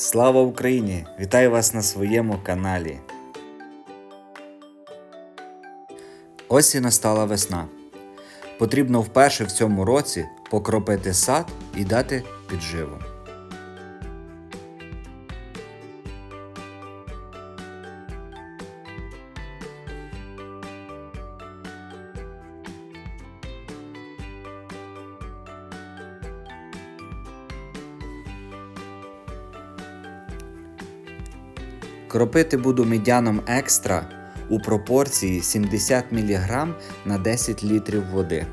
Слава Україні! Вітаю вас на своєму каналі. Ось і настала весна. Потрібно вперше в цьому році покропити сад і дати підживу. Кропити буду медяном екстра у пропорції 70 мг на 10 літрів води.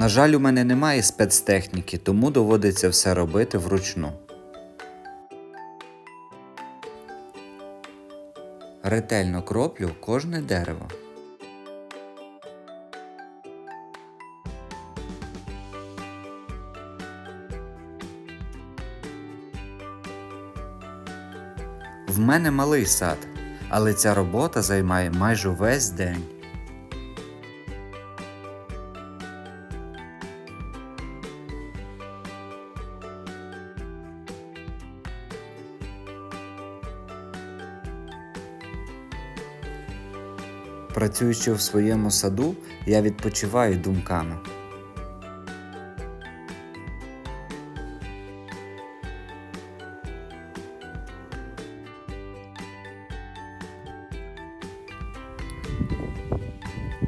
На жаль, у мене немає спецтехніки, тому доводиться все робити вручну. Ретельно кроплю кожне дерево. В мене малий сад, але ця робота займає майже весь день. Працюючи в своєму саду, я відпочиваю думками.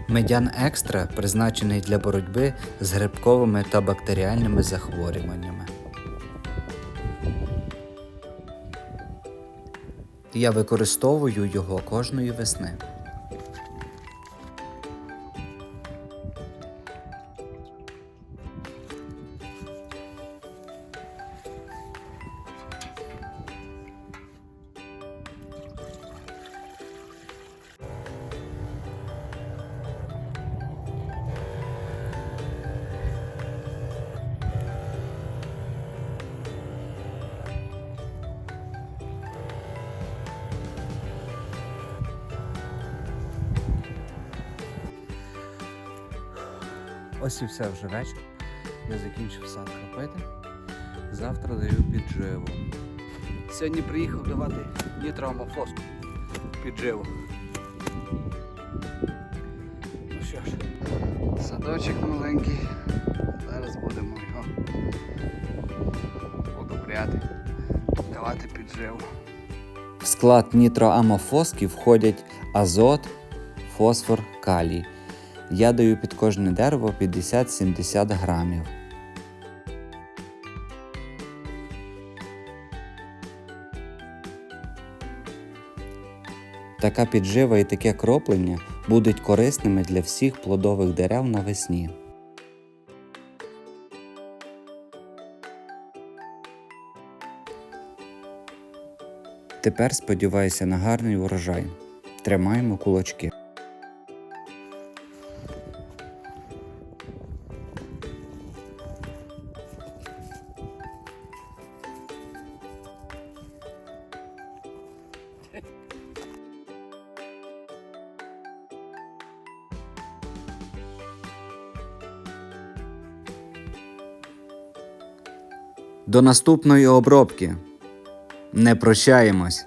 Медян екстра призначений для боротьби з грибковими та бактеріальними захворюваннями. Я використовую його кожної весни. Ось і все вже вечір. Я закінчив сад кропити. Завтра даю підживу. Сьогодні приїхав давати нітроамофоску підживу. Ну що ж, садочок маленький. Зараз будемо його удобряти, давати підживу. В склад нітроамофоски входять азот, фосфор, калій. Я даю під кожне дерево 50-70 грамів. Така піджива і таке кроплення будуть корисними для всіх плодових дерев навесні. Тепер сподіваюся на гарний урожай. Тримаємо кулачки. До наступної обробки. Не прощаємось.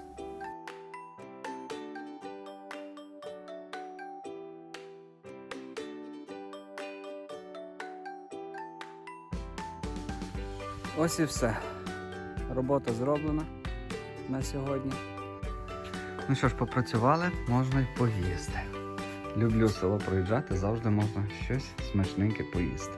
Ось і все. Робота зроблена на сьогодні. Ну що ж, попрацювали, можна й поїсти. Люблю село проїжджати, завжди можна щось смачненьке поїсти.